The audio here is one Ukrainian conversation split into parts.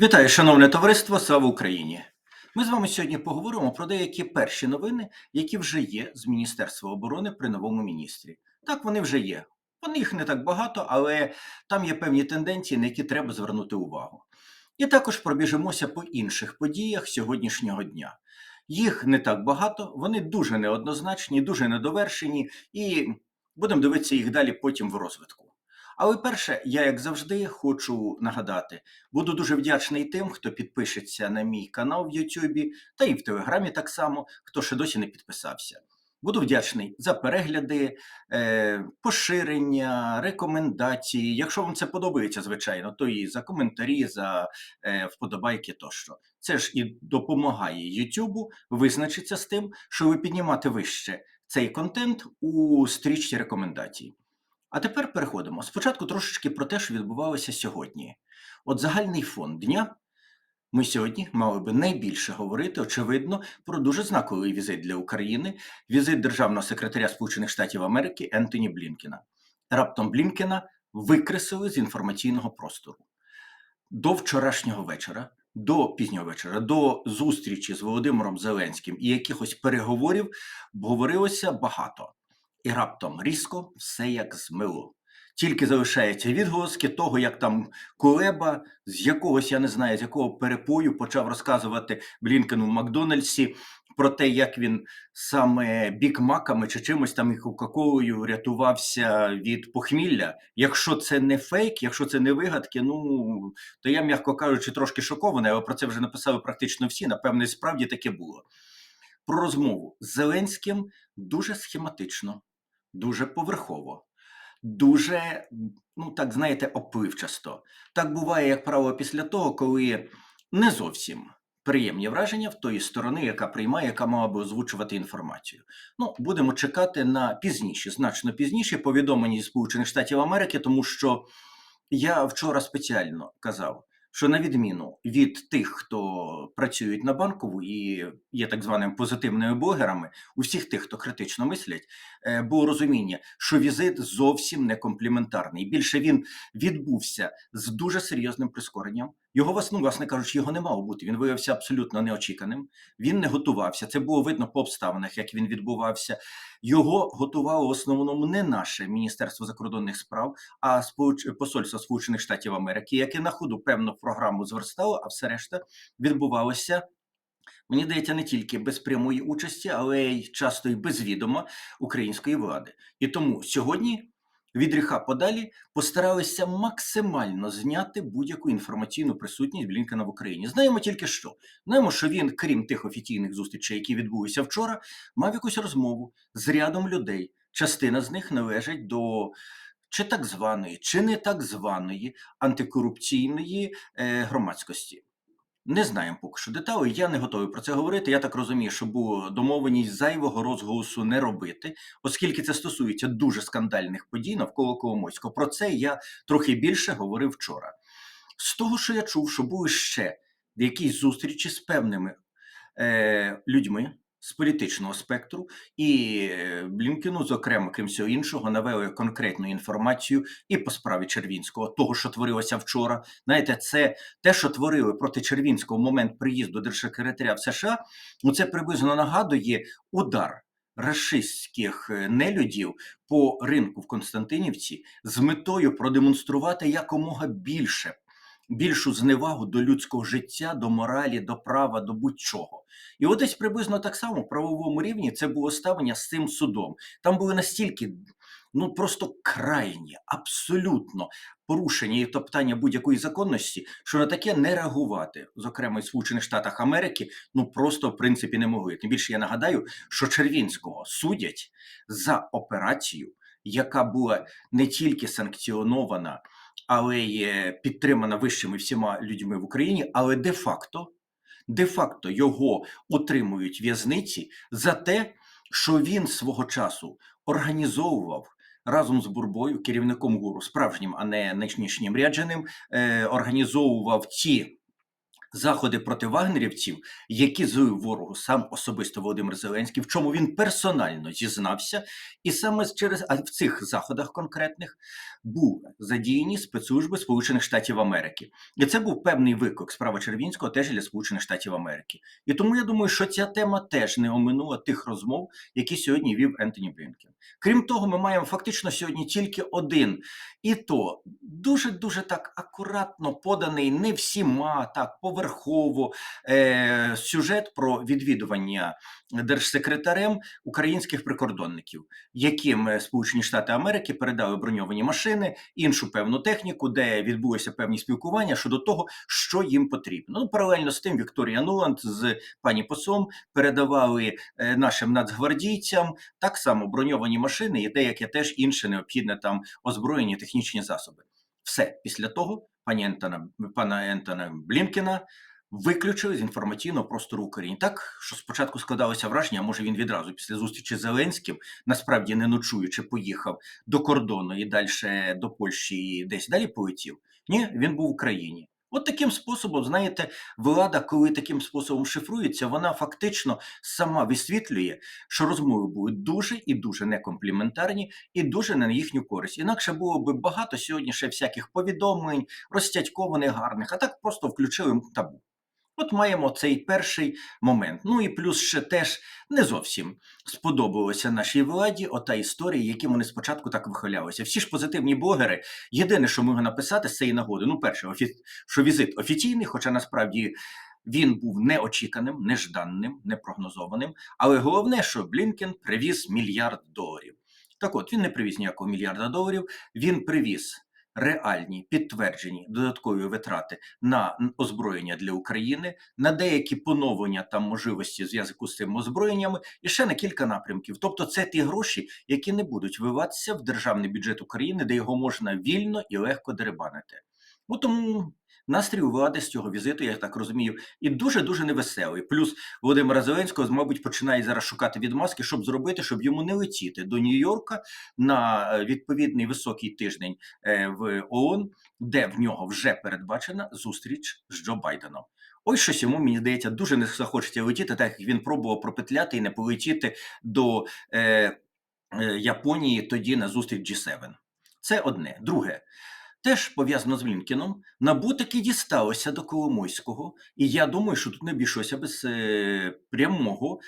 Вітаю, шановне товариство, слава Україні! Ми з вами сьогодні поговоримо про деякі перші новини, які вже є з Міністерства оборони при новому міністрі. Так, вони вже є. Вони їх не так багато, але там є певні тенденції, на які треба звернути увагу. І також пробіжимося по інших подіях сьогоднішнього дня. Їх не так багато, вони дуже неоднозначні, дуже недовершені, і будемо дивитися їх далі потім в розвитку. Але перше, я як завжди хочу нагадати, буду дуже вдячний тим, хто підпишеться на мій канал в Ютубі та і в Телеграмі так само, хто ще досі не підписався. Буду вдячний за перегляди, е, поширення, рекомендації. Якщо вам це подобається, звичайно, то і за коментарі, за е, вподобайки тощо. Це ж і допомагає Ютубу визначитися з тим, що ви піднімати вище цей контент у стрічці рекомендацій. А тепер переходимо. Спочатку трошечки про те, що відбувалося сьогодні. От загальний фон дня. Ми сьогодні мали би найбільше говорити, очевидно, про дуже знаковий візит для України візит державного секретаря Сполучених Штатів Америки Ентоні Блінкена. Раптом Блінкена викреслили з інформаційного простору. До вчорашнього вечора, до пізнього вечора, до зустрічі з Володимиром Зеленським і якихось переговорів говорилося багато. І раптом різко все як змило. Тільки залишаються відголоски того, як там Кулеба з якогось, я не знаю, з якого перепою почав розказувати Блінкену в Макдональдсі про те, як він саме бікмаками чи чимось там і Кока-Колою рятувався від похмілля. Якщо це не фейк, якщо це не вигадки, ну то я, м'яко кажучи, трошки шокований, але про це вже написали практично всі. Напевне, справді таке було. Про розмову з Зеленським дуже схематично дуже поверхово, дуже, ну так знаєте, опливчасто. Так буває, як правило, після того, коли не зовсім приємні враження в тої сторони, яка приймає, яка мала би озвучувати інформацію. Ну, будемо чекати на пізніше, значно пізніше повідомлення Сполучених Штатів Америки, тому що я вчора спеціально казав що на відміну від тих, хто працюють на банкову і є так званими позитивними блогерами, у всіх тих, хто критично мислять, е, було розуміння, що візит зовсім не компліментарний. Більше він відбувся з дуже серйозним прискоренням. Його ну, власне кажучи, його не мало бути. Він виявився абсолютно неочіканим. Він не готувався. Це було видно по обставинах, як він відбувався. Його готувало в основному не наше Міністерство закордонних справ, а Посольство Сполучених Штатів Америки, яке на ходу певну програму зверстало, а все решта відбувалося. Мені здається, не тільки без прямої участі, але й часто й без відома української влади. І тому сьогодні від гріха подалі постаралися максимально зняти будь-яку інформаційну присутність Блінкена в Україні. Знаємо тільки що. Знаємо, що він, крім тих офіційних зустрічей, які відбулися вчора, мав якусь розмову з рядом людей. Частина з них належить до. Чи так званої, чи не так званої антикорупційної е, громадськості. Не знаємо поки що деталі. Я не готовий про це говорити. Я так розумію, що було домовленість зайвого розголосу не робити, оскільки це стосується дуже скандальних подій навколо Коломойського. Про це я трохи більше говорив вчора. З того, що я чув, що були ще якісь зустрічі з певними е, людьми, з політичного спектру, і е, Блінкену, зокрема, крім всього іншого, навели конкретну інформацію і по справі Червінського, того, що творилося вчора. Знаєте, це те, що творили проти Червінського в момент приїзду держсекретаря в США. Ну це приблизно нагадує удар. Рашистських е, нелюдів по ринку в Константинівці з метою продемонструвати якомога більше більшу зневагу до людського життя, до моралі, до права, до будь-чого. І от десь приблизно так само в правовому рівні це було ставлення з цим судом. Там були настільки. Ну просто крайні, абсолютно порушення і топтання будь-якої законності, що на таке не реагувати, зокрема в Сполучених Штатах Америки, ну просто в принципі не могли. Тим більше я нагадаю, що Червінського судять за операцію, яка була не тільки санкціонована але є підтримана вищими всіма людьми в Україні, але де-факто де-факто його утримують в'язниці за те, що він свого часу організовував разом з Бурбою, керівником гуру, справжнім, а не нинішнім рядженим, е, організовував ті заходи проти вагнерівців, які зує ворогу сам особисто Володимир Зеленський, в чому він персонально зізнався, і саме через а в цих заходах конкретних були задіяні спецслужби Сполучених Штатів Америки, і це був певний виклик справа Червінського теж для Сполучених Штатів Америки. І тому я думаю, що ця тема теж не оминула тих розмов, які сьогодні вів Ентоні Блінкен. Крім того, ми маємо фактично сьогодні тільки один, і то дуже дуже так акуратно поданий не всіма так поверхово е, сюжет про відвідування держсекретарем українських прикордонників, яким е, Сполучені Штати Америки передали броньовані машини, іншу певну техніку, де відбулося певні спілкування щодо того, що їм потрібно. Ну паралельно з тим, Вікторія Нуланд з пані послом передавали е, нашим нацгвардійцям так само броньовані машини і деяке теж інше необхідне там озброєні технічні засоби. Все після того пані Ентона, пана Ентона Блінкена виключили з інформаційного простору України. Так що спочатку складалося враження, а може він відразу після зустрічі з Зеленським, насправді не ночуючи, поїхав до кордону і далі до Польщі і десь далі полетів. Ні, він був в Україні. От таким способом, знаєте, влада, коли таким способом шифрується, вона фактично сама висвітлює, що розмови будуть дуже і дуже некомпліментарні, і дуже не на їхню користь. Інакше було би багато сьогодні ще всяких повідомлень, розтядькованих гарних, а так просто включили табу. От маємо цей перший момент. Ну і плюс ще теж не зовсім сподобалося нашій владі ота історія, які вони спочатку так вихвалялися. Всі ж позитивні блогери. Єдине, що можна написати з цієї нагоди, ну, перше, офі... що візит офіційний, хоча насправді. Він був неочіканим, нежданним, непрогнозованим. Але головне, що Блінкен привіз мільярд доларів. Так от він не привіз ніякого мільярда доларів, він привіз реальні підтверджені додаткові витрати на озброєння для України, на деякі поновлення там можливості зв'язку з цими озброєннями і ще на кілька напрямків. Тобто, це ті гроші, які не будуть виватися в державний бюджет України, де його можна вільно і легко деребанити. Ну тому настрій у влади з цього візиту, я так розумію, і дуже дуже невеселий. Плюс Володимира Зеленського, мабуть, починає зараз шукати відмазки, щоб зробити, щоб йому не летіти до Нью-Йорка на е, відповідний високий тиждень е, в ООН, де в нього вже передбачена зустріч з Джо Байденом. Ось щось йому, мені здається, дуже не захочеться летіти, так як він пробував пропетляти і не полетіти до е, е, Японії тоді на зустріч G7. Це одне. Друге, теж пов'язано з Блінкеном, набу таки дісталося до Коломойського, і я думаю, що тут не обійшлося без е, прямого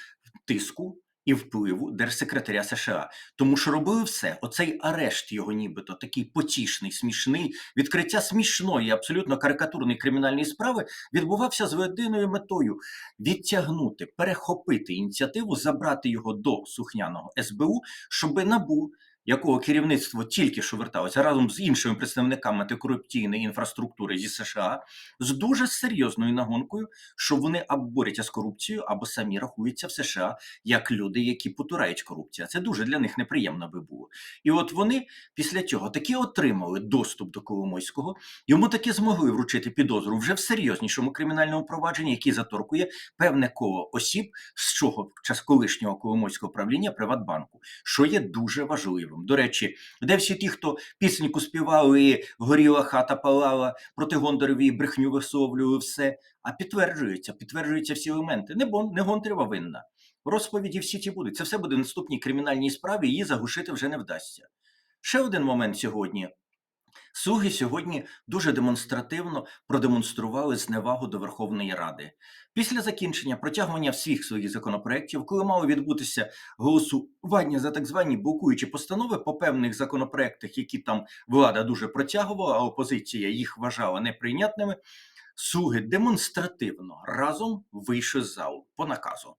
тиску і впливу держсекретаря США, тому що робили все. Оцей арешт його, нібито такий потішний, смішний, відкриття смішної, абсолютно карикатурної кримінальної справи відбувався з єдиною метою відтягнути, перехопити ініціативу, забрати його до сухняного СБУ, щоби набу якого керівництво тільки що верталося разом з іншими представниками антикорупційної інфраструктури зі США з дуже серйозною нагонкою, що вони або борються з корупцією, або самі рахуються в США як люди, які потурають корупцію. Це дуже для них неприємно би було. І от вони після цього таки отримали доступ до Коломойського, йому таки змогли вручити підозру вже в серйознішому кримінальному провадженні, який заторкує певне коло осіб з чого час колишнього Коломойського правління Приватбанку, що є дуже важливим. До речі, де всі ті, хто пісеньку співали, і горіла хата палала, проти Гондарові брехню висовлювали все. А підтверджується, підтверджуються всі елементи. Не Бон, не Гонтарева винна. Розповіді всі ті будуть. Це все буде в наступній кримінальній справі, її заглушити вже не вдасться. Ще один момент сьогодні. Слуги сьогодні дуже демонстративно продемонстрували зневагу до Верховної Ради. Після закінчення протягування всіх своїх законопроєктів, коли мало відбутися голосування за так звані блокуючі постанови по певних законопроєктах, які там влада дуже протягувала, а опозиція їх вважала неприйнятними, слуги демонстративно разом вийшли з залу по наказу.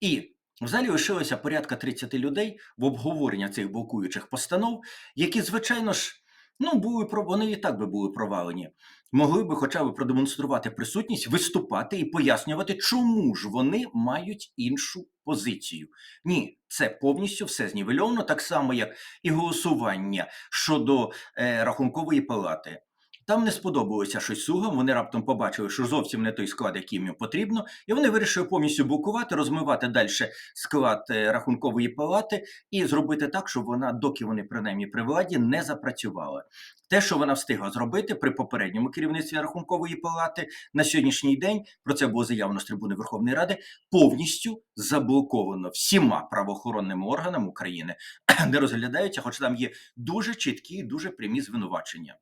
І в залі лишилося порядка 30 людей в обговорення цих блокуючих постанов, які, звичайно ж, Ну, були вони і так би були провалені. Могли би хоча б продемонструвати присутність, виступати і пояснювати, чому ж вони мають іншу позицію. Ні, це повністю все знівельовано, так само, як і голосування щодо е, рахункової палати. Там не сподобалося щось сугам. Вони раптом побачили, що зовсім не той склад, який їм потрібно, і вони вирішили повністю блокувати, розмивати далі склад е, рахункової палати і зробити так, щоб вона, доки вони принаймні при владі, не запрацювала. Те, що вона встигла зробити при попередньому керівництві рахункової палати на сьогоднішній день, про це було заявлено з трибуни Верховної Ради, повністю заблоковано всіма правоохоронними органами України, де розглядаються, хоч там є дуже чіткі, дуже прямі звинувачення.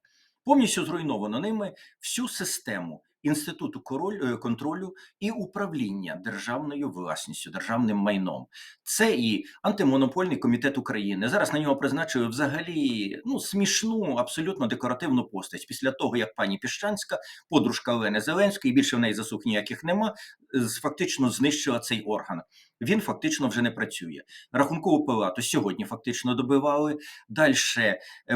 Повністю зруйновано ними всю систему інституту е, контролю і управління державною власністю, державним майном. Це і антимонопольний комітет України. Зараз на нього призначили взагалі ну смішну, абсолютно декоративну постать. Після того як пані Піщанська, подружка Олени Зеленської, більше в неї засух ніяких нема. Фактично знищила цей орган. Він фактично вже не працює. Рахункову палату сьогодні фактично добивали. Далі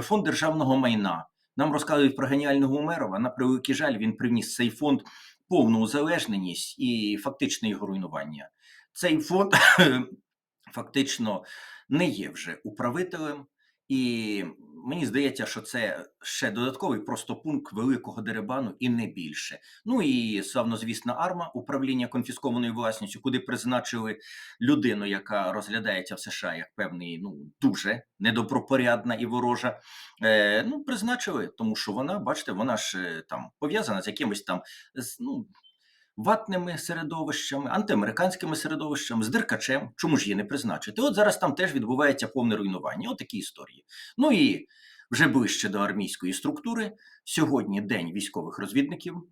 фонд державного майна. Нам розказують про геніального Умерова. На превеликий жаль, він привніс цей фонд повну узалежненість і фактичне його руйнування. Цей фонд фактично не є вже управителем, і мені здається, що це ще додатковий просто пункт великого деребану і не більше. Ну і славнозвісна арма управління конфіскованою власністю, куди призначили людину, яка розглядається в США як певний, ну дуже недобропорядна і ворожа. Е, ну, призначили, тому що вона, бачите, вона ж е, там пов'язана з якимось там з, ну, ватними середовищами, антиамериканськими середовищами, з диркачем. Чому ж її не призначити? От зараз там теж відбувається повне руйнування. От такі історії. Ну і вже ближче до армійської структури. Сьогодні день військових розвідників.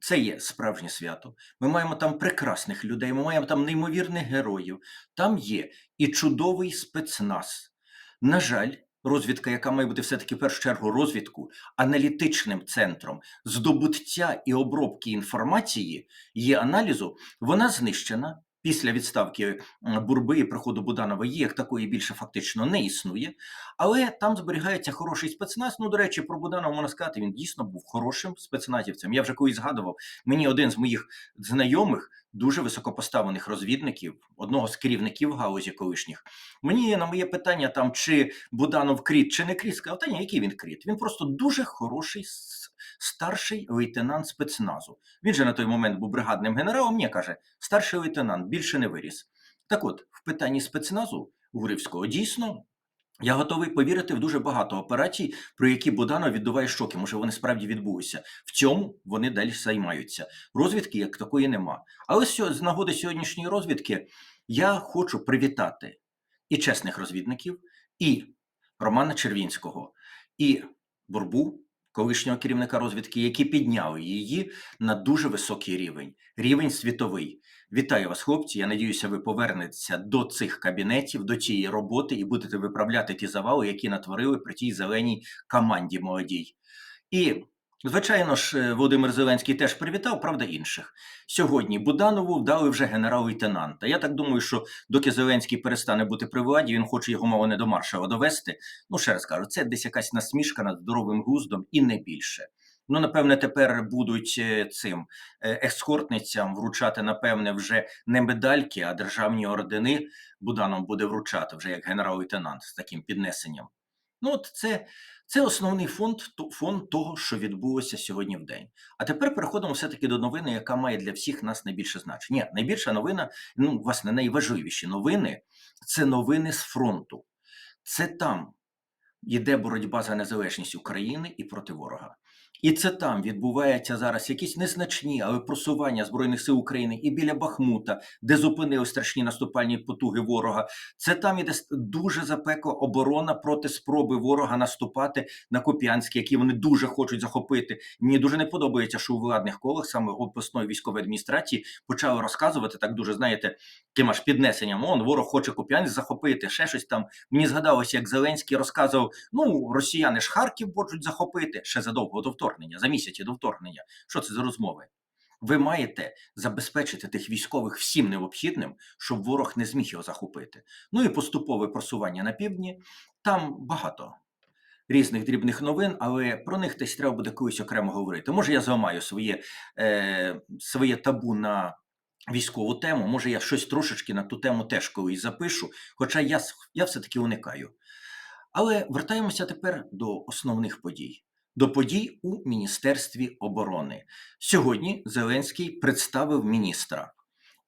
Це є справжнє свято. Ми маємо там прекрасних людей, ми маємо там неймовірних героїв. Там є і чудовий спецназ. На жаль, розвідка, яка має бути все-таки в першу чергу розвідку, аналітичним центром здобуття і обробки інформації, її аналізу, вона знищена. Після відставки Бурби і приходу її як такої більше фактично не існує, але там зберігається хороший спецназ. Ну, до речі, про Буданова можна сказати, він дійсно був хорошим спецназівцем. Я вже колись згадував, мені один з моїх знайомих, дуже високопоставлених розвідників, одного з керівників галузі колишніх, мені на моє питання, там чи Буданов кріт, чи не кріт, сказав, та ні, який він кріт? Він просто дуже хороший старший лейтенант спецназу. Він же на той момент був бригадним генералом. Мені каже, старший лейтенант більше не виріс. Так от, в питанні спецназу Гурівського дійсно. Я готовий повірити в дуже багато операцій, про які Буданов віддуває шоки. Може, вони справді відбулися. В цьому вони далі займаються. Розвідки як такої нема. Але з нагоди сьогоднішньої розвідки я хочу привітати і чесних розвідників, і Романа Червінського, і Бурбу, колишнього керівника розвідки, які підняли її на дуже високий рівень, рівень світовий. Вітаю вас, хлопці. Я надіюся, ви повернетеся до цих кабінетів, до цієї роботи і будете виправляти ті завали, які натворили при тій зеленій команді молодій. І, звичайно ж, е, Володимир Зеленський теж привітав, правда, інших. Сьогодні Буданову вдали вже генерал-лейтенанта. Я так думаю, що доки Зеленський перестане бути при владі, він хоче його мало не до маршала довести. Ну, ще раз кажу, це десь якась насмішка над здоровим глуздом і не більше. Ну, напевне, тепер будуть е, цим е, ескортницям вручати, напевне, вже не медальки, а державні ордени. Буданов буде вручати вже як генерал-лейтенант з таким піднесенням. Ну, от це, це основний фонд, фон того, що відбулося сьогодні в день. А тепер переходимо все-таки до новини, яка має для всіх нас найбільше значення. Ні, найбільша новина, ну, власне, найважливіші новини це новини з фронту. Це там йде боротьба за незалежність України і проти ворога. І це там відбуваються зараз якісь незначні, але просування Збройних сил України і біля Бахмута, де зупинили страшні наступальні потуги ворога. Це там іде дуже запекла оборона проти спроби ворога наступати на Куп'янськ, які вони дуже хочуть захопити. Мені дуже не подобається, що у владних колах саме обласної військової адміністрації почали розказувати так дуже, знаєте, тим аж піднесенням. Он ворог хоче Куп'янськ захопити, ще щось там. Мені згадалося, як Зеленський розказував: ну, росіяни ж Харків хочуть захопити ще задовго до вторгнення, за місяці до вторгнення. Що це за розмови? Ви маєте забезпечити тих військових всім необхідним, щоб ворог не зміг його захопити. Ну і поступове просування на півдні. Там багато різних дрібних новин, але про них десь треба буде колись окремо говорити. Може, я зламаю своє, е, своє табу на військову тему. Може, я щось трошечки на ту тему теж колись запишу, хоча я, я все-таки уникаю. Але вертаємося тепер до основних подій. До подій у Міністерстві оборони. Сьогодні Зеленський представив міністра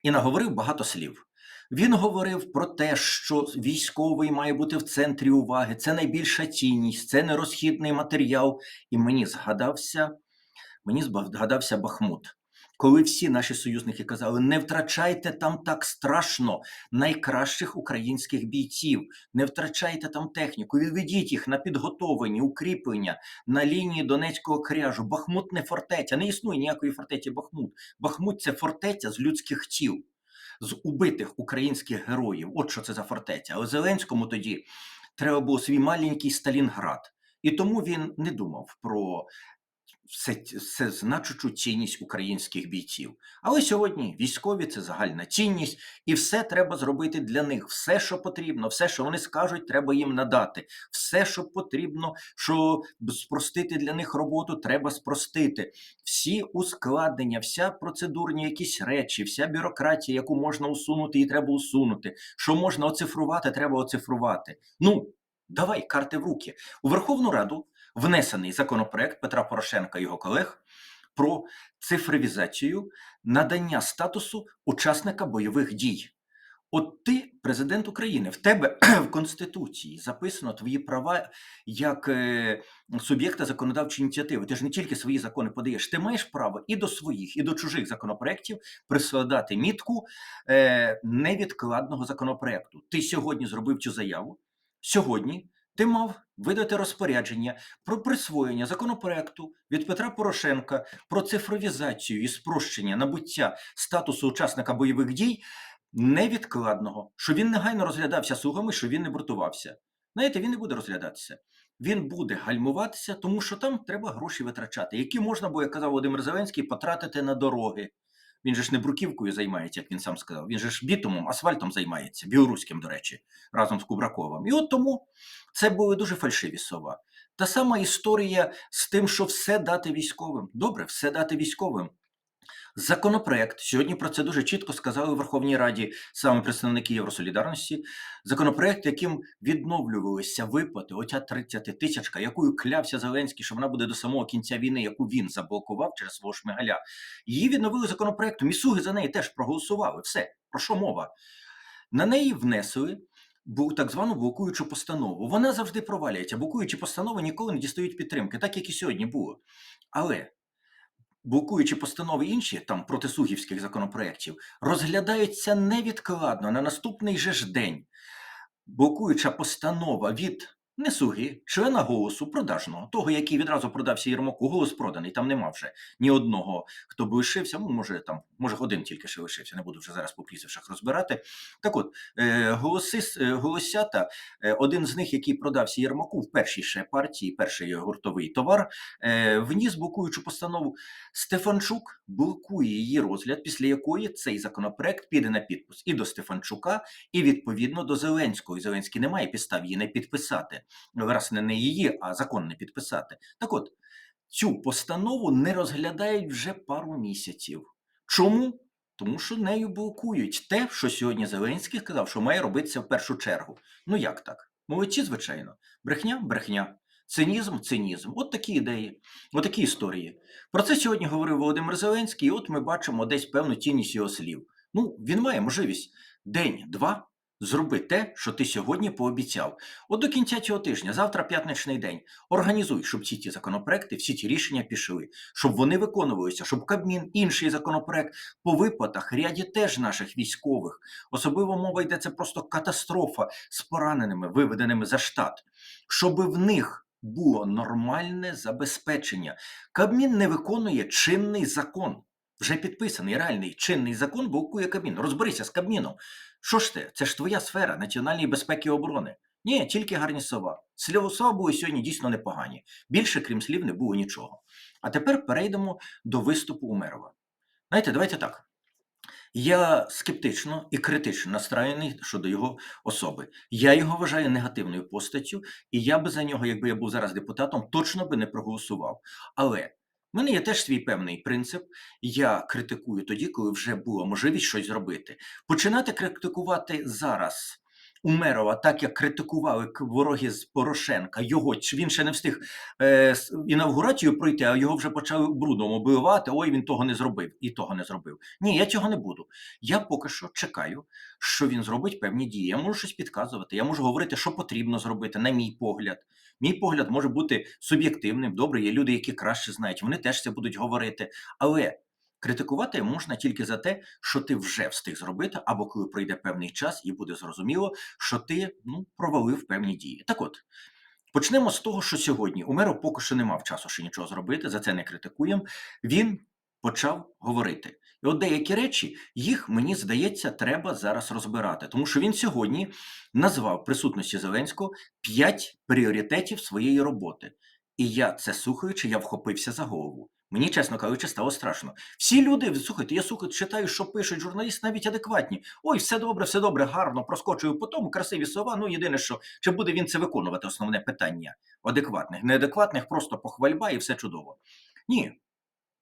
і наговорив багато слів. Він говорив про те, що військовий має бути в центрі уваги, це найбільша цінність, це нерозхідний матеріал. І мені згадався, мені згадався Бахмут. Коли всі наші союзники казали, не втрачайте там так страшно найкращих українських бійців, не втрачайте там техніку, відведіть їх на підготовлені, укріплення на лінії Донецького кряжу. Бахмут не фортеця, не існує ніякої фортеці Бахмут. Бахмут це фортеця з людських тіл, з убитих українських героїв. От що це за фортеця. Але Зеленському тоді треба було свій маленький Сталінград. І тому він не думав про все, все значущу цінність українських бійців. Але сьогодні військові це загальна цінність, і все треба зробити для них. Все, що потрібно, все, що вони скажуть, треба їм надати. Все, що потрібно, що спростити для них роботу, треба спростити. Всі ускладнення, вся процедурні якісь речі, вся бюрократія, яку можна усунути, і треба усунути. Що можна оцифрувати, треба оцифрувати. Ну, давай карти в руки. У Верховну Раду внесений законопроект Петра Порошенка і його колег про цифровізацію надання статусу учасника бойових дій. От ти, президент України, в тебе в Конституції записано твої права як е, суб'єкта законодавчої ініціативи. Ти ж не тільки свої закони подаєш, ти маєш право і до своїх, і до чужих законопроєктів присладати мітку е, невідкладного законопроекту. Ти сьогодні зробив цю заяву. Сьогодні ти мав видати розпорядження про присвоєння законопроекту від Петра Порошенка про цифровізацію і спрощення набуття статусу учасника бойових дій невідкладного, що він негайно розглядався слугами, що він не брутувався. Знаєте, він не буде розглядатися. Він буде гальмуватися, тому що там треба гроші витрачати, які можна, бо як казав Володимир Зеленський, потратити на дороги. Він же ж не бруківкою займається, як він сам сказав. Він же ж бітумом, асфальтом займається, білоруським, до речі, разом з Кубраковим. І от тому це були дуже фальшиві слова. Та сама історія з тим, що все дати військовим. Добре, все дати військовим. Законопроект сьогодні про це дуже чітко сказали у Верховній Раді саме представники Євросолідарності. Законопроект, яким відновлювалися виплати, оця 30 тисячка, якою клявся Зеленський, що вона буде до самого кінця війни, яку він заблокував через свого шмигаля. Її відновили законопроектом. І суги за неї теж проголосували. Все про що мова? На неї внесли. Так звану блокуючу постанову. Вона завжди провалюється. Блокуючі постанови ніколи не дістають підтримки, так як і сьогодні було. Але блокуючи постанови інші, там протисугівських законопроєктів, розглядаються невідкладно на наступний же ж день. Блокуюча постанова від не суги, члена голосу продажного, того, який відразу продався Єрмаку, голос проданий, там нема вже ні одного, хто б лишився. Ну, може, там, може, один тільки ще лишився, не буду вже зараз по прізвищах розбирати. Так от, е, голоси, е, голосята, е, один з них, який продався Єрмаку в першій ще партії, перший гуртовий товар, вніс блокуючу постанову. Стефанчук блокує її розгляд, після якої цей законопроект піде на підпис і до Стефанчука, і відповідно до Зеленського. І Зеленський не має підстав її не підписати власне, не її, а закон не підписати. Так от, цю постанову не розглядають вже пару місяців. Чому? Тому що нею блокують те, що сьогодні Зеленський сказав, що має робитися в першу чергу. Ну як так? Молодці, звичайно. Брехня, брехня. Цинізм, цинізм. От такі ідеї, от такі історії. Про це сьогодні говорив Володимир Зеленський, і от ми бачимо десь певну цінність його слів. Ну, він має можливість день-два Зроби те, що ти сьогодні пообіцяв. От до кінця цього тижня, завтра п'ятничний день, організуй, щоб всі ті законопроекти, всі ті рішення пішли, щоб вони виконувалися, щоб Кабмін, інший законопроект по виплатах ряді теж наших військових. Особливо мова йде це просто катастрофа з пораненими, виведеними за штат, щоб в них. Було нормальне забезпечення. Кабмін не виконує чинний закон. Вже підписаний реальний чинний закон блокує Кабмін. Розберися з Кабміном. Що ж ти? Це ж твоя сфера національної безпеки і оборони. Ні, тільки гарні слова. Слова були сьогодні дійсно непогані. Більше, крім слів, не було нічого. А тепер перейдемо до виступу Умерова. Знаєте, давайте так. Я скептично і критично настроєний щодо його особи. Я його вважаю негативною постаттю, і я би за нього, якби я був зараз депутатом, точно би не проголосував. Але у мене є теж свій певний принцип. Я критикую тоді, коли вже була можливість щось зробити. Починати критикувати зараз, Умерова, так як критикували вороги з Порошенка, його він ще не встиг е, інавгурацію пройти, а його вже почали брудом оббивати. Ой, він того не зробив і того не зробив. Ні, я цього не буду. Я поки що чекаю, що він зробить певні дії. Я можу щось підказувати, я можу говорити, що потрібно зробити, на мій погляд. Мій погляд може бути суб'єктивним. Добре, є люди, які краще знають, вони теж це будуть говорити. Але критикувати можна тільки за те, що ти вже встиг зробити, або коли пройде певний час, і буде зрозуміло, що ти ну, провалив певні дії. Так от. Почнемо з того, що сьогодні Умеров поки що не мав часу ще нічого зробити, за це не критикуємо. Він почав говорити. І от деякі речі, їх, мені здається, треба зараз розбирати, тому що він сьогодні назвав присутності Зеленського п'ять пріоритетів своєї роботи. І я це слухаючи, я вхопився за голову. Мені, чесно кажучи, стало страшно. Всі люди, слухайте, я слухаю, читаю, що пишуть журналісти, навіть адекватні. Ой, все добре, все добре, гарно, проскочую по тому, красиві слова. Ну, єдине, що чи буде він це виконувати, основне питання адекватних, неадекватних, просто похвальба і все чудово. Ні,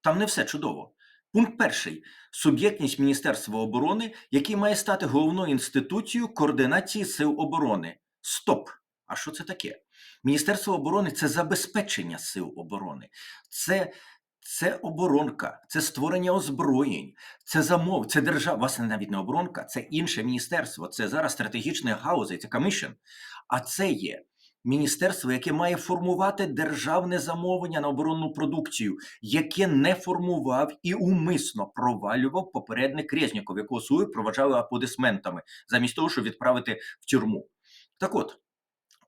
там не все чудово. Пункт перший суб'єктність Міністерства оборони, який має стати головною інституцією координації сил оборони. Стоп! А що це таке? Міністерство оборони це забезпечення сил оборони, це, це оборонка, це створення озброєнь, це замов, це держава. Власне, навіть не оборонка, це інше міністерство. Це зараз стратегічне гауза, це комішн. А це є міністерство, яке має формувати державне замовлення на оборонну продукцію, яке не формував і умисно провалював попередник Резніков, якого свою проважали аплодисментами, замість того, щоб відправити в тюрму. Так от.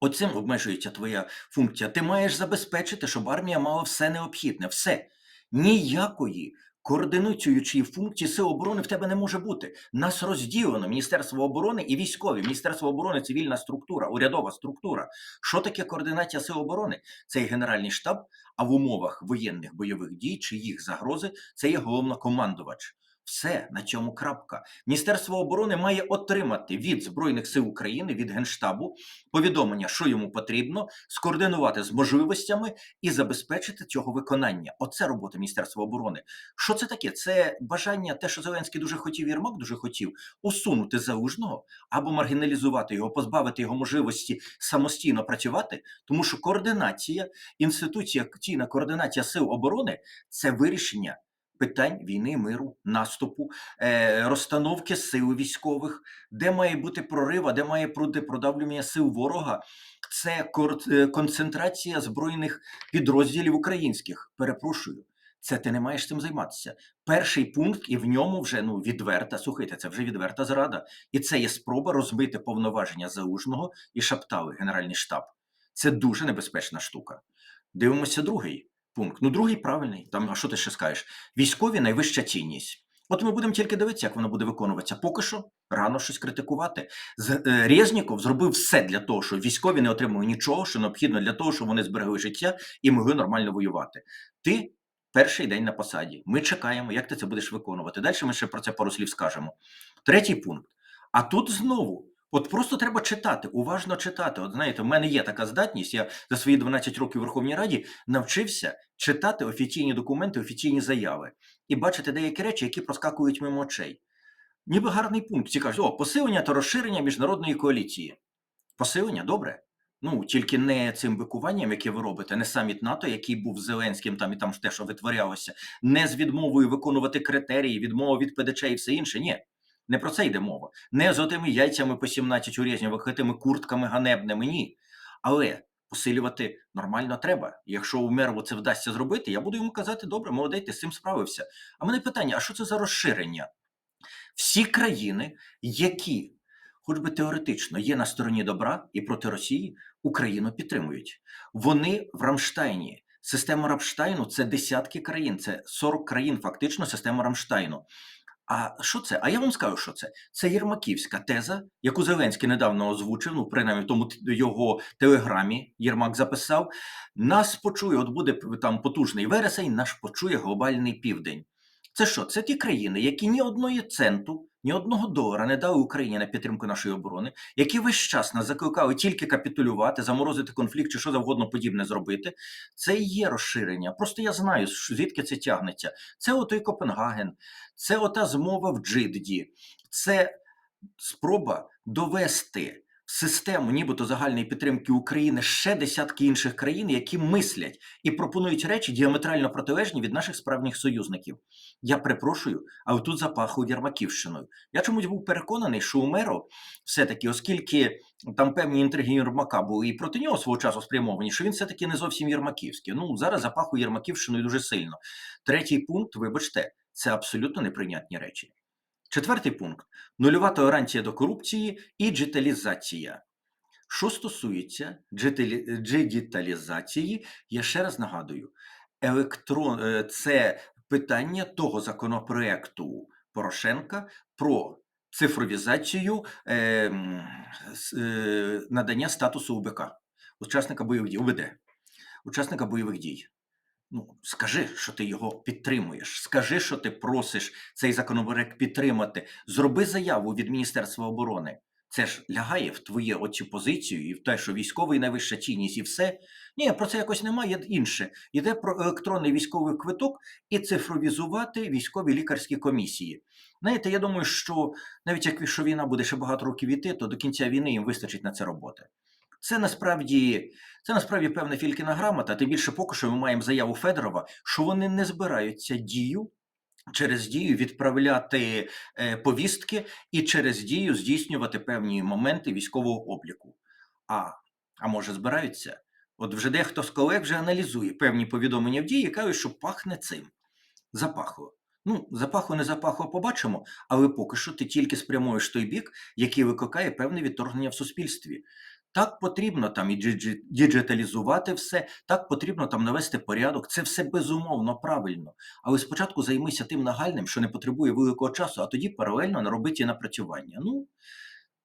Оцим обмежується твоя функція. Ти маєш забезпечити, щоб армія мала все необхідне, все. Ніякої координуючої функції сил оборони в тебе не може бути. Нас розділено Міністерство оборони і військові. Міністерство оборони цивільна структура, урядова структура. Що таке координація сил оборони? Це Генеральний штаб, а в умовах воєнних бойових дій чи їх загрози це є головнокомандувач. Все на цьому крапка. Міністерство оборони має отримати від Збройних сил України, від Генштабу повідомлення, що йому потрібно, скоординувати з можливостями і забезпечити цього виконання. Оце робота Міністерства оборони. Що це таке? Це бажання, те, що Зеленський дуже хотів, Єрмак дуже хотів, усунути залужного або маргіналізувати його, позбавити його можливості самостійно працювати, тому що координація, інституція координація сил оборони це вирішення. Питань війни, миру, наступу, е, розстановки сил військових, де має бути прорив, а де має бути продавлювання сил ворога, це е, концентрація збройних підрозділів українських. Перепрошую, це ти не маєш цим займатися. Перший пункт, і в ньому вже ну відверта. Слухайте, це вже відверта зрада. І це є спроба розбити повноваження залужного і шаптали Генеральний штаб. Це дуже небезпечна штука. Дивимося другий пункт. Ну, другий правильний. Там, а що ти ще скажеш? Військові найвища цінність. От ми будемо тільки дивитися, як воно буде виконуватися. Поки що рано щось критикувати. Е, Резніков зробив все для того, щоб військові не отримали нічого, що необхідно для того, щоб вони зберегли життя і могли нормально воювати. Ти перший день на посаді. Ми чекаємо, як ти це будеш виконувати. Далі ми ще про це пару слів скажемо. Третій пункт. А тут знову. От просто треба читати, уважно читати. От знаєте, в мене є така здатність. Я за свої 12 років в Верховній Раді навчився читати офіційні документи, офіційні заяви і бачити деякі речі, які проскакують мимо очей. Ніби гарний пункт. Всі кажуть, о, посилення та розширення міжнародної коаліції. Посилення, добре. Ну, тільки не цим бикуванням, яке ви робите, не саміт НАТО, який був Зеленським, там і там те, що витворялося, не з відмовою виконувати критерії, відмова від ПДЧ і все інше. Ні. Не про це йде мова. Не з отими яйцями по 17 у Резнєвих, тими куртками ганебними, ні. Але посилювати нормально треба. Якщо у Мерву це вдасться зробити, я буду йому казати, добре, молодець, ти з цим справився. А мене питання: а що це за розширення? Всі країни, які, хоч би теоретично, є на стороні добра і проти Росії, Україну підтримують. Вони в Рамштайні. Система Рамштайну це десятки країн, це 40 країн, фактично, система Рамштайну. А що це? А я вам скажу, що це. Це Єрмаківська теза, яку Зеленський недавно озвучив, ну, принаймні, в тому його телеграмі Єрмак записав. Нас почує, от буде там потужний вересень, наш почує глобальний південь. Це що? Це ті країни, які ні одної центу, ні одного долара не дали Україні на підтримку нашої оборони, які весь час нас закликали тільки капітулювати, заморозити конфлікт чи що завгодно подібне зробити. Це і є розширення. Просто я знаю, звідки це тягнеться. Це отой Копенгаген, це ота змова в Джидді, це спроба довести систему нібито загальної підтримки України ще десятки інших країн, які мислять і пропонують речі діаметрально протилежні від наших справжніх союзників. Я перепрошую, але тут запахло Єрмаківщиною. Я чомусь був переконаний, що Умеров все-таки, оскільки там певні інтриги Єрмака були і проти нього свого часу спрямовані, що він все-таки не зовсім Єрмаківський. Ну зараз запахло Єрмаківщиною дуже сильно. Третій пункт, вибачте, це абсолютно неприйнятні речі. Четвертий пункт нульова толеранція до корупції і джиталізація. Що стосується джиталі- джидіталізації, я ще раз нагадую, електрон, е, це питання того законопроекту Порошенка про цифровізацію е, е, надання статусу УБК, учасника бойових дій, УБД, учасника бойових дій. Ну, скажи, що ти його підтримуєш. Скажи, що ти просиш цей законопроект підтримати. Зроби заяву від Міністерства оборони. Це ж лягає в твоє оці позицію і в те, що військовий найвища цінність і все. Ні, про це якось немає інше. Йде про електронний військовий квиток і цифровізувати військові лікарські комісії. Знаєте, я думаю, що навіть якщо війна буде ще багато років іти, то до кінця війни їм вистачить на це роботи. Це насправді це насправді певна фількіна грамота. Тим більше поки що ми маємо заяву Федорова, що вони не збираються дію через дію відправляти е, повістки і через дію здійснювати певні моменти військового обліку. А, а може збираються? От вже дехто з колег вже аналізує певні повідомлення в дії і кажуть, що пахне цим. Запахло. Ну, запахло, не запахло, побачимо, але поки що ти тільки спрямуєш той бік, який викликає певне відторгнення в суспільстві. Так потрібно там і діджи- діджиталізувати все, так потрібно там навести порядок. Це все безумовно правильно. Але спочатку займися тим нагальним, що не потребує великого часу, а тоді паралельно наробити напрацювання. Ну,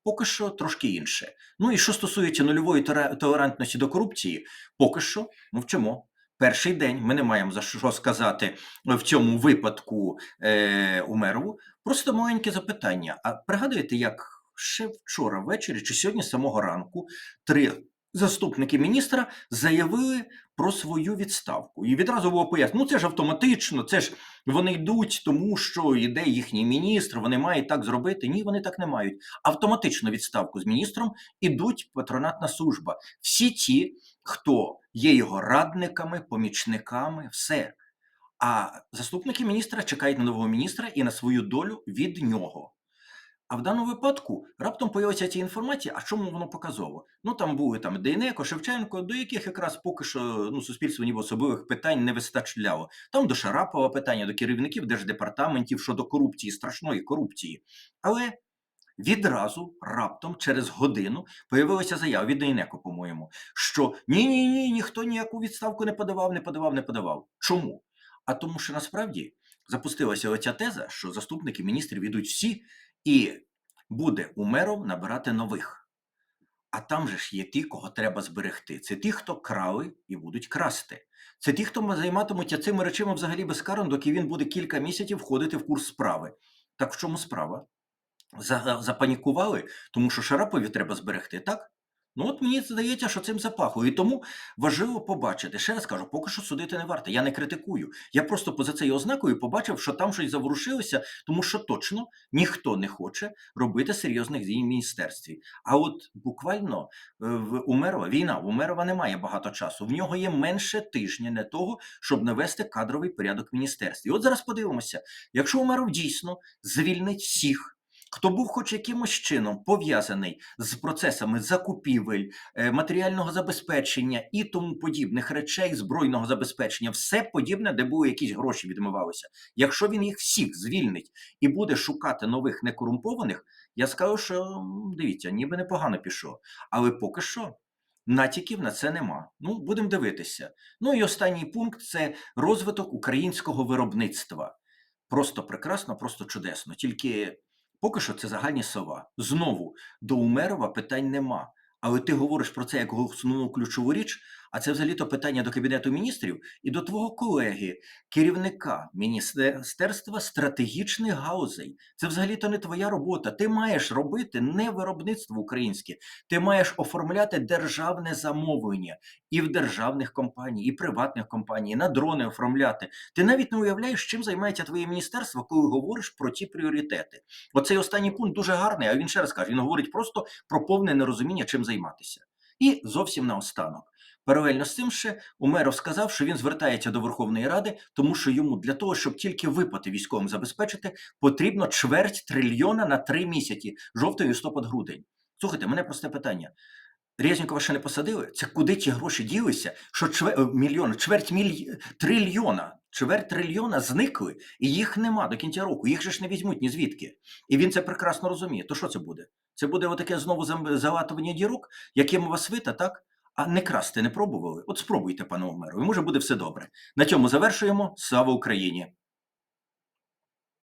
поки що трошки інше. Ну і що стосується нульової толерантності до корупції, поки що мовчимо. Перший день ми не маємо за що сказати в цьому випадку е, Умерову. Просто маленьке запитання. А пригадуєте, як ще вчора ввечері чи сьогодні з самого ранку три заступники міністра заявили про свою відставку. І відразу було пояснено, ну це ж автоматично, це ж вони йдуть, тому що йде їхній міністр, вони мають так зробити. Ні, вони так не мають. Автоматично відставку з міністром ідуть патронатна служба. Всі ті, хто є його радниками, помічниками, все. А заступники міністра чекають на нового міністра і на свою долю від нього. А в даному випадку раптом появиться ця інформація, а чому воно показово? Ну там були там Дейнеко, Шевченко, до яких якраз поки що ну, суспільство ніби особливих питань не вистачляло. Там до Шарапова питання, до керівників держдепартаментів щодо корупції, страшної корупції. Але відразу раптом через годину появилася заява від Дейнеко, по-моєму, що ні, ні, ні, ніхто ніяку відставку не подавав, не подавав, не подавав. Чому? А тому, що насправді запустилася оця теза, що заступники міністрів ідуть всі, і буде Умеров набирати нових. А там же ж є ті, кого треба зберегти. Це ті, хто крали і будуть красти. Це ті, хто займатимуться цими речами взагалі безкарно, доки він буде кілька місяців входити в курс справи. Так в чому справа? Запанікували, тому що Шарапові треба зберегти, так? Ну от мені здається, що цим запахло. І тому важливо побачити. Ще раз кажу, поки що судити не варто. Я не критикую. Я просто поза цією ознакою побачив, що там щось заворушилося, тому що точно ніхто не хоче робити серйозних дій в міністерстві. А от буквально е, в Умерова війна, в Умерова немає багато часу. В нього є менше тижня для того, щоб навести кадровий порядок в міністерстві. От зараз подивимося, якщо Умеров дійсно звільнить всіх. Хто був хоч якимось чином пов'язаний з процесами закупівель, е, матеріального забезпечення і тому подібних речей, збройного забезпечення, все подібне, де були якісь гроші відмивалися. Якщо він їх всіх звільнить і буде шукати нових некорумпованих, я скажу, що дивіться, ніби непогано пішов. Але поки що натяків на це нема. Ну, будемо дивитися. Ну і останній пункт це розвиток українського виробництва. Просто прекрасно, просто чудесно. Тільки поки що це загальні слова. Знову до Умерова питань нема. Але ти говориш про це як основну ключову річ, А це взагалі-то питання до Кабінету міністрів і до твого колеги, керівника Міністерства стратегічних гаузей. Це взагалі-то не твоя робота. Ти маєш робити не виробництво українське, ти маєш оформляти державне замовлення і в державних компаній, і приватних компаній, і на дрони оформляти. Ти навіть не уявляєш, чим займається твоє міністерство, коли говориш про ті пріоритети. Оцей останній пункт дуже гарний, а він ще раз каже: він говорить просто про повне нерозуміння, чим займатися. І зовсім наостанок. Паралельно з цим ще Умеров сказав, що він звертається до Верховної Ради, тому що йому для того, щоб тільки виплати військовим забезпечити, потрібно чверть трильйона на три місяці жовтий, листопад, грудень. Слухайте, мене просте питання. Резнікова ще не посадили? Це куди ті гроші ділися? Що чвер... е, мільйон, чверть міль... трильйона, чверть трильйона зникли, і їх нема до кінця року. Їх же ж не візьмуть ні звідки. І він це прекрасно розуміє. То що це буде? Це буде отаке знову залатування дірок, яким у вас вита, так? А не красти не пробували? От спробуйте, пане Омеру, і може буде все добре. На цьому завершуємо. Слава Україні!